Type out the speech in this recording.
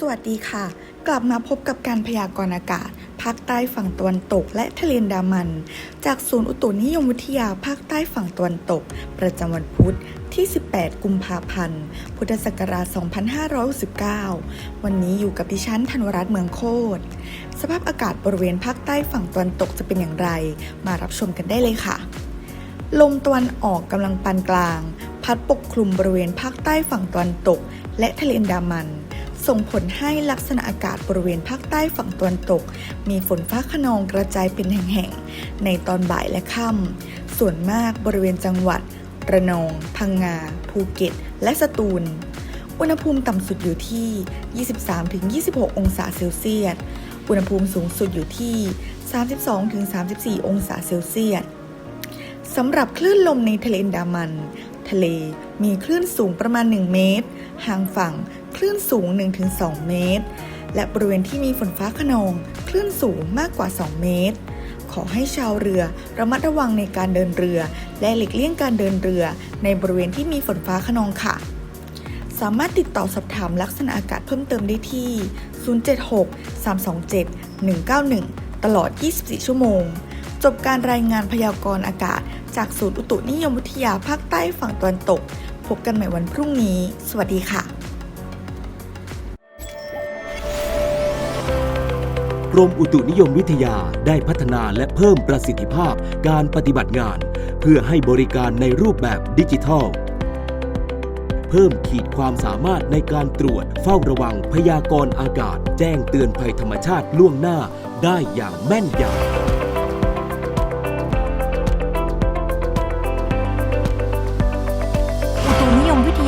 สวัสดีค่ะ กลับมาพบกับการพยากรณ์อากาศ ภาคใต้ฝั่งตะวันตก และทะเลนดามัน จากศูนย์อุตุนิยมวิทยาภาคใต้ฝั่งตะวันตก ประจำวันพุธที่ 18 กุมภาพันธ์ พุทธศักราช 2569 วันนี้อยู่กับดิฉันธันวรัตน์เมืองโคตร สภาพอากาศบริเวณภาคใต้ฝั่งตะวันตกจะเป็นอย่างไร มารับชมกันได้เลยค่ะ ลมตะวันออกกำลังปานกลาง พัดปกคลุมบริเวณภาคใต้ฝั่งตะวันตก และทะเลนดามัน ส่งผลให้ลักษณะอากาศบริเวณภาคใต้ฝั่งตะวันตก มีฝนฟ้าขนองกระจายเป็นแห่งๆ ในตอนบ่ายและค่ำ ส่วนมากบริเวณจังหวัด ระนอง พังงา ภูเก็ต และสตูล อุณหภูมิต่ำสุดอยู่ที่ 23-26 องศาเซลเซียส อุณหภูมิสูงสุดอยู่ที่ 32-34 องศาเซลเซียสสำหรับคลื่นลมในทะเลอันดามัน ทะเลมีคลื่นสูงประมาณ 1 เมตร ห่างฝั่งคลื่นสูง 1-2 เมตร และบริเวณที่มีฝนฟ้าขนองคลื่นสูงมากกว่า 2 เมตร ขอให้ชาวเรือระมัดระวังในการเดินเรือ และหลีกเลี่ยงการเดินเรือ ในบริเวณที่มีฝนฟ้าขนองค่ะ สามารถติดต่อสอบถามลักษณะอากาศเพิ่มเติมได้ที่ 076 327 191 ตลอด 24 ชั่วโมง จบการรายงานพยากรณ์อากาศ จากศูนย์อุตุนิยมวิทยาภาคใต้ฝั่งตะวันตก พบกันใหม่วันพรุ่งนี้ สวัสดีค่ะ กรมอุตุนิยมวิทยาได้พัฒนาและเพิ่มประสิทธิภาพการปฏิบัติงาน เพื่อให้บริการในรูปแบบดิจิทัล เพิ่มขีดความสามารถในการตรวจเฝ้าระวังพยากรณ์อากาศ แจ้งเตือนภัยธรรมชาติล่วงหน้าได้อย่างแม่นยำ